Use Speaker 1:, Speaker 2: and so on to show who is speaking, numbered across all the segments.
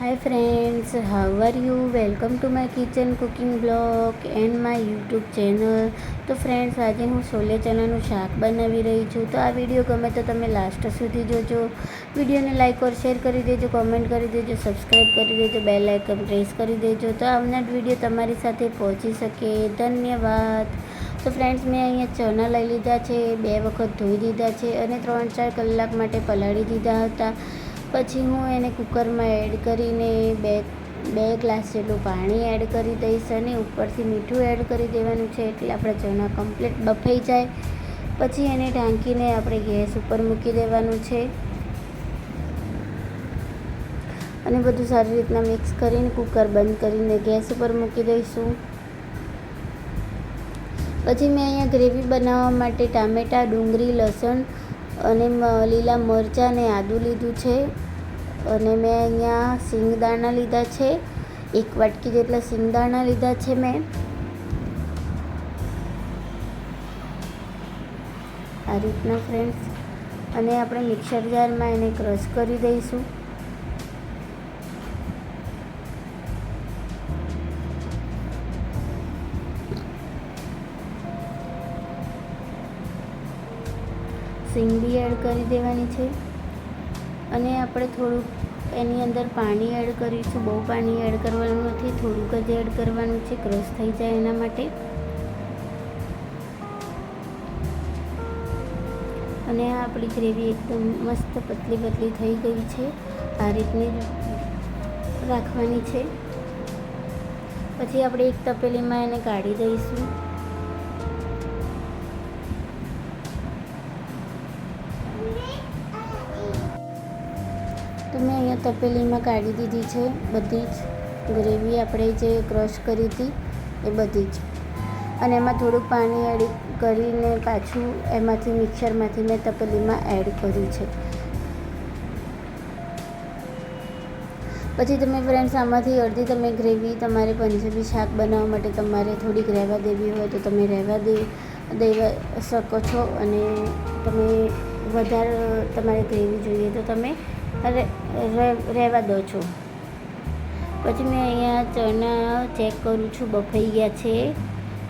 Speaker 1: Hi friends how are you welcome to my kitchen cooking blog and my YouTube channel તો friends આજે હું છોલે ચણાનું શાક બનાવી રહી છું. તો આ વીડિયો ગમે તો તમે લાસ્ટ સુધી જોજો. વિડીયોને લાઇક ઓર શેર કરી દેજો કોમેન્ટ કરી દેજો સબસ્ક્રાઈબ કરી દેજો બે લાઇકન પ્રેસ કરી દેજો, તો આવનાર વીડિયો તમારી સાથે પહોંચી શકે. ધન્યવાદ. તો ફ્રેન્ડ્સ મેં અહીંયા ચણા લઈ લીધા છે, બે વખત ધોઈ દીધા છે અને ત્રણ ચાર કલાક માટે પલાળી દીધા હતા. પછી હું એને કુકરમાં એડ કરીને બે બે ગ્લાસ જેટલું પાણી એડ કરી દઈશ અને ઉપરથી મીઠું એડ કરી દેવાનું છે એટલે આપણા ચણા કમ્પ્લીટ બફાઈ જાય. પછી એને ઢાંકીને આપણે ગેસ ઉપર મૂકી દેવાનું છે. અને બધું સારી રીતના મિક્સ કરીને કુકર બંધ કરીને ગેસ ઉપર મૂકી દઈશું. પછી મેં અહીંયા ગ્રેવી બનાવવા માટે ટામેટાં, ડુંગળી, લસણ અને લીલા મરચાં ને આદું લીધું છે. અને મેં અહીંયા સિંગદાણા લીધા છે. એક વાટકી જેટલા સિંગદાણા લીધા છે મેં. આ રીતના ફ્રેન્ડ્સ અને આપણે મિક્સર જારમાં એને ક્રશ કરી દઈશું. સિંગ બી એડ કરી દેવાની છે. અને આપણે થોડુંક એની અંદર પાણી એડ કરીશું. બહુ પાણી એડ કરવાનું નથી. થોડુંક જ એડ કરવાનું છે. ક્રશ થઈ જાય એના માટે. અને આપણી ગ્રેવી એકદમ મસ્ત પતલી પતલી થઈ ગઈ છે. આ રીતની રાખવાની છે. પછી આપણે એક તપેલીમાં એને કાઢી દઈશું. તપેલીમાં કાઢી દીધી છે. બધી જ ગ્રેવી આપણે જે ક્રશ કરી હતી એ બધી જ. અને એમાં થોડુંક પાણી એડ કરીને પાછું એમાંથી મિક્સરમાંથી મેં તપેલીમાં એડ કર્યું છે. પછી તમે ફ્રેન્ડ્સ આમાંથી અડધી તમે ગ્રેવી તમારે પંજાબી શાક બનાવવા માટે તમારે થોડીક રહેવા દેવી હોય તો તમે રહેવા દે, દેવા શકો છો. અને તમે વધારે તમારે ગ્રેવી જોઈએ તો તમે રહેવા દો છો. પછી મેં અહીંયા ચણા ચેક કરું છું, બફાઈ ગયા છે.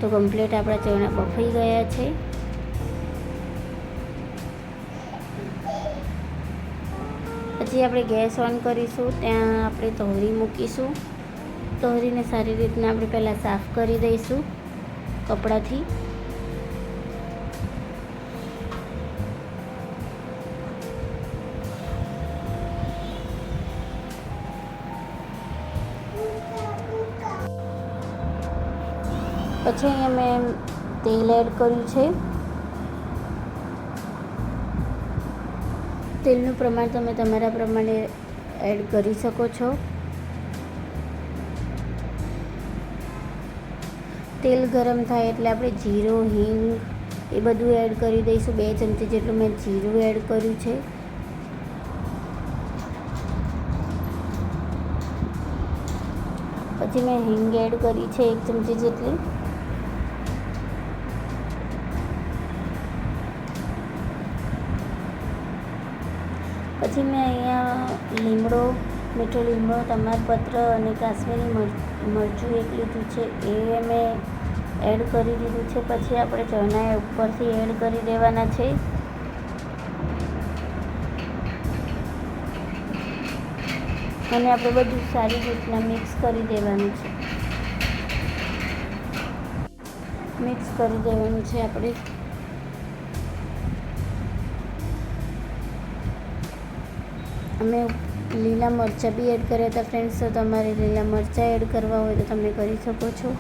Speaker 1: તો કમ્પ્લીટ આપણા ચણા બફાઈ ગયા છે. પછી આપણે ગેસ ઓન કરીશું, ત્યાં આપણે તોહરી મૂકીશું. તોહરીને સારી રીતના આપણે પહેલાં સાફ કરી દઈશું કપડાથી. પછી અહીંયા મેં તેલ એડ કર્યું છે. તેલનું પ્રમાણ તમે તમારા પ્રમાણે એડ કરી શકો છો. તેલ ગરમ થાય એટલે આપણે જીરો, હિંગ એ બધું એડ કરી દઈશું. બે ચમચી જેટલું મેં જીરું એડ કર્યું છે. પછી મેં હિંગ એડ કરી છે એક ચમચી જેટલી. પછી મેં અહીંયા લીમડો, મીઠો લીમડો તમાલપત્ર અને કાશ્મીરી મરચું એક લીધું છે. એ મેં એડ કરી દીધું છે. પછી આપણે ચણા ઉપરથી એડ કરી દેવાના છે. અને આપણે બધું સારી રીતના મિક્સ કરી દેવાનું છે. મિક્સ કરી દેવાનું છે આપણે. અમે લીલા મરચાં બી એડ કર્યા હતા ફ્રેન્ડ્સ તો તમારે લીલા મરચાં એડ કરવા હોય તો તમે કરી શકો છો.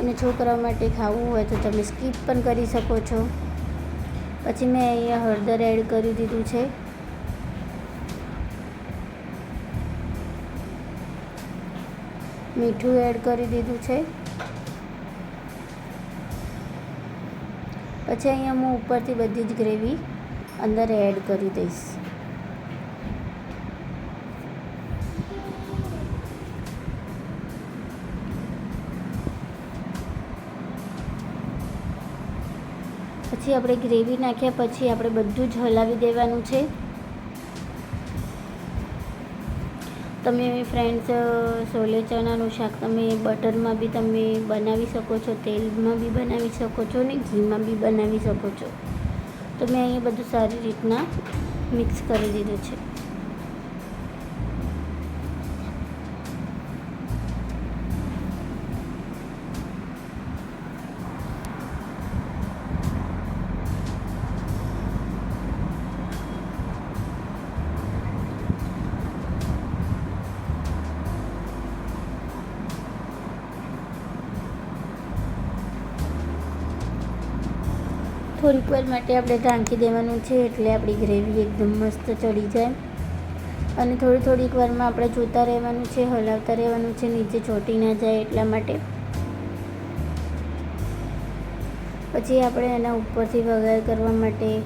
Speaker 1: અને છોકરાઓ માટે ખાવું હોય તો તમે સ્કીપ પણ કરી શકો છો. પછી મેં અહીંયા હળદર એડ કરી દીધું છે. મીઠું એડ કરી દીધું છે. પછી અહીંયા હું ઉપરથી બધી જ ગ્રેવી અંદર એડ કરી દઈશ. પછી આપણે ગ્રેવી નાખ્યા પછી આપણે બધું જ હલાવી દેવાનું છે. તમે ફ્રેન્ડ્સ સોલે ચણાનું શાક તમે બટરમાં બી તમે બનાવી શકો છો, તેલમાં બી બનાવી શકો છો ને ઘીમાં બી બનાવી શકો છો. તો મેં અહીંયા બધું સારી રીતના મિક્સ કરી દીધું છે. થોડીક વાર માટે આપણે ઢાંકી દેવાનું છે એટલે આપણી ગ્રેવી એકદમ મસ્ત ચડી જાય. અને થોડી થોડીક વારમાં આપણે જોતા રહેવાનું છે, હલાવતા રહેવાનું છે, નીચે ચોટી ના જાય એટલા માટે. પછી આપણે એના ઉપરથી વઘાર કરવા માટે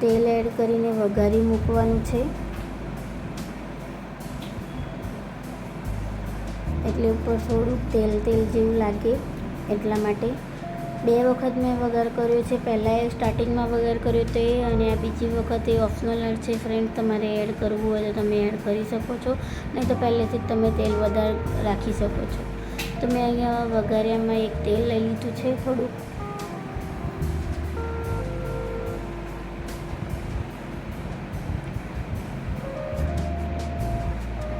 Speaker 1: તેલ એડ કરીને વઘારી મૂકવાનું છે. એટલે ઉપર થોડુંક તેલ તેલ જેવું લાગે એટલા માટે. બે વખત મેં વઘાર કર્યો છે. પહેલાં એ સ્ટાર્ટિંગમાં વઘાર કર્યો તો અને આ બીજી વખત એ ઓપ્શનલ છે. ફ્રેન્ડ તમારે એડ કરવું હોય તો તમે એડ કરી શકો છો. નહીં તો પહેલેથી જ તમે તેલ વધારે રાખી શકો છો. તો મેં અહીંયા વઘાર્યામાં એક તેલ લઈ લીધું છે થોડુંક.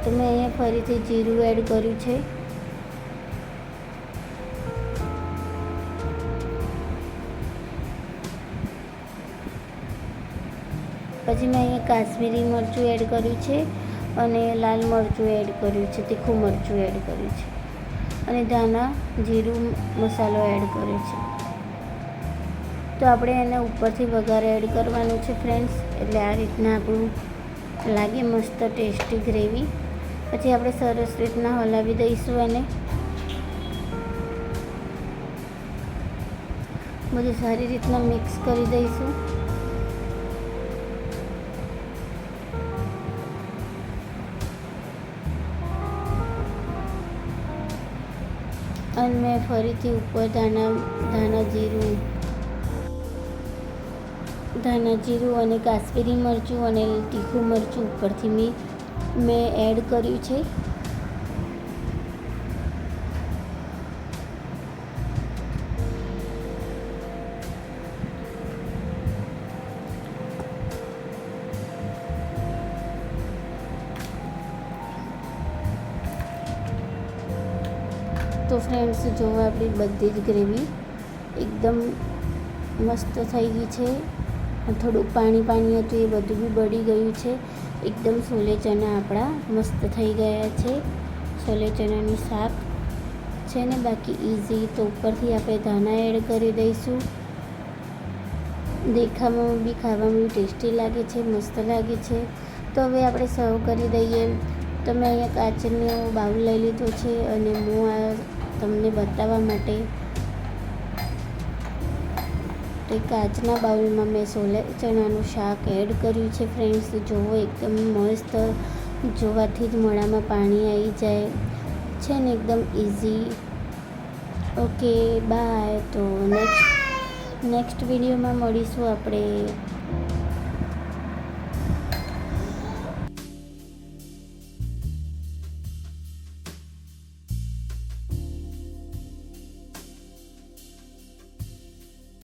Speaker 1: તો મેં અહીંયા ફરીથી જીરું એડ કર્યું છે. પછી મેં અહીંયા કાશ્મીરી મરચું એડ કર્યું છે અને લાલ મરચું એડ કર્યું છે, તીખું મરચું એડ કર્યું છે. અને ધાણા, જીરું, મસાલો એડ કર્યો છે. તો આપણે એને ઉપરથી વઘાર એડ કરવાનું છે ફ્રેન્ડ્સ, એટલે આ રીતના આપણું લાગે મસ્ત ટેસ્ટી ગ્રેવી. પછી આપણે સરસ રીતના હલાવી દઈશું એને. બધું સારી રીતના મિક્સ કરી દઈશું. અને મેં ફરીથી ઉપર ધાણા ધાણા જીરું ધાણા જીરું અને કાશ્મીરી મરચું અને તીખું મરચું ઉપરથી મેં મેં એડ કર્યું છે. તો ફ્રેન્ડ્સ જોવા આપણી બધી જ ગ્રેવી એકદમ મસ્ત થઈ ગઈ છે થોડુંક પાણી પાણી હતું એ બધું બી બળી ગયું છે. એકદમ સોલે ચણા આપણા મસ્ત થઈ ગયા છે. સોલે ચણાનું શાક છે ને બાકી ઇઝી તો ઉપરથી આપણે ધાણા એડ કરી દઈશું. દેખાવામાં બી ખાવામાં ટેસ્ટી લાગે છે, મસ્ત લાગે છે. તો હવે આપણે સર્વ કરી દઈએ. તો મેં અહીંયા કાચનો બાઉલ લઈ લીધો છે અને હું આ તમને બતાવવા માટે તો એ કાચના બાઉલમાં મેં સોલે ચણાનું શાક એડ કર્યું છે ફ્રેન્ડ્સ જોવો, એકદમ મસ્ત. જોવાથી જ મોડામાં પાણી આવી જાય. છે ને, એકદમ ઇઝી ઓકે બાય તો નેક્સ્ટ નેક્સ્ટ વિડીયોમાં મળીશું આપણે.